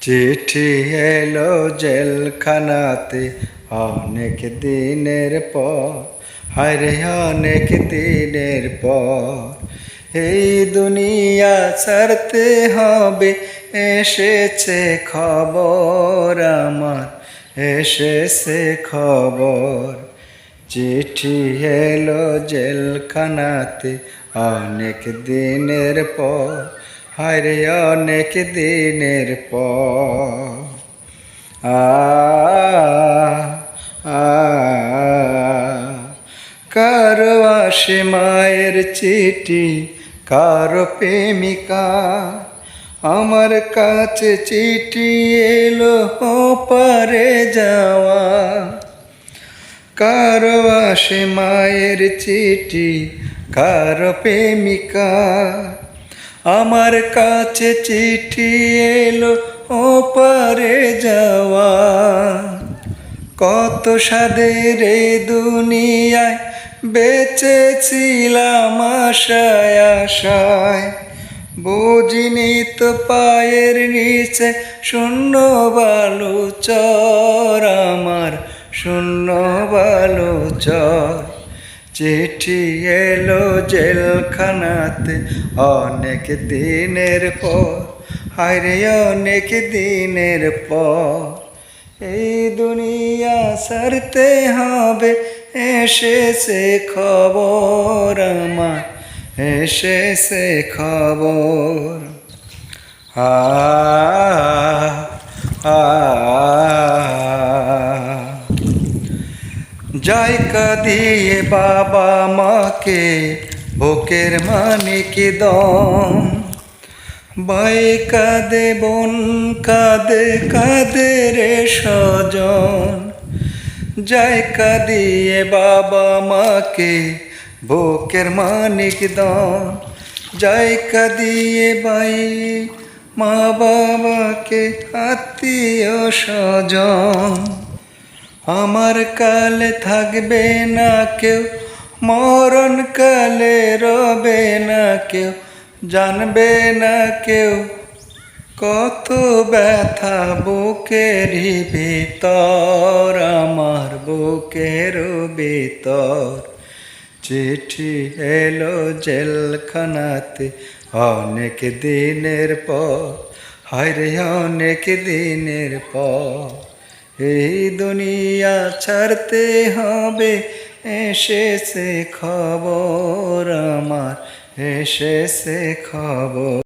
চিঠি এলো জেলখানাতে অনেক দিনের পর। হায়রে অনেক দিনের পর। এই দুনিয়া ছাড়তে হবে, এসেছে খবর আমার, এসেছে খবর। চিঠি এলো জেলখানাতে অনেক দিনের পর। হায়রে, অনেক দিনের পর। আ কারও আসে মায়ের চিঠি, কারও প্রেমিকা। আমার কাছে চিঠি এলো পারে যাওয়া। কারও মায়ের চিঠি? কারও প্রেমিকা? আমার কাছে চিঠি এলো ও পারে যাওয়া। কত সাদের এই দুনিয়ায় বেঁচেছিলাম আশায় আশায়। বুঝিনি তো পায়ের নিচে শূন্য বালু চর আমার শূন্য বালু চর চিঠি এলো জেলখানাতে অনেক দিনের পর। হায়রে অনেক দিনের পর। এই দুনিয়া সারতে হবে এসেছে খবর আমার, এসেছে খবর। আ জায়কা দিয়ে বাবা মাকে বুকের মানিক দম। বাই কাঁদে বোন কাঁদে কাঁদে রে স্বজন। জায়কা দিয়ে বাবা মাকে বুকের মানিক দম। জায়কা দিয়ে বাই মা বাবাকে আত্মীয় স্বজন। আমার কালে থাকবে না কেউ, মরণ কালে রবে না কেউ, জানবে না কেউ কত ব্যথা বুকের ভিতর, আমার বুকের ভিতর। চিঠি এলো জেলখানাতে অনেক দিনের পর হায়রে অনেক দিনের পর। এই দুনিয়া ছাড়তে হবে এসেছে খবর আমার এসেছে খবর।